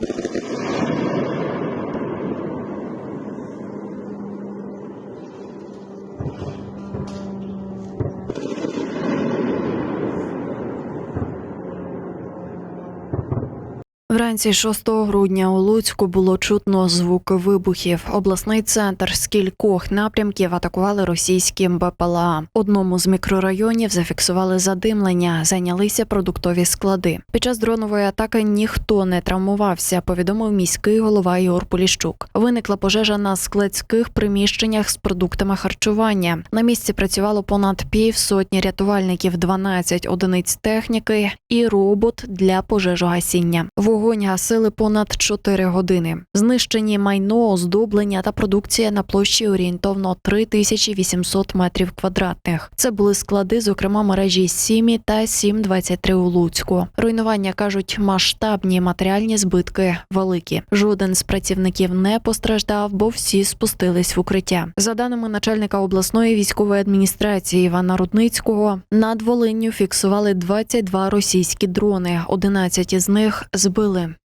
Thank you. Вранці 6 грудня у Луцьку було чутно звуки вибухів. Обласний центр з кількох напрямків атакували російські БПЛА. Одному з мікрорайонів зафіксували задимлення, зайнялися продуктові склади. Під час дронової атаки ніхто не травмувався. Повідомив міський голова Ігор Поліщук. Виникла пожежа на складських приміщеннях з продуктами харчування. На місці працювало понад півсотні рятувальників, 12 одиниць техніки і робот для пожежогасіння. Вогонь гасили понад 4 години. Знищені майно, оздоблення та продукція на площі орієнтовно 3800 метрів квадратних. Це були склади, зокрема мережі Сімі та 723 у Луцьку. Руйнування кажуть, масштабні матеріальні збитки великі. Жоден з працівників не постраждав, бо всі спустились в укриття. За даними начальника обласної військової адміністрації Івана Рудницького, над Волинню фіксували 22 російські дрони. 11 із них збили. сили.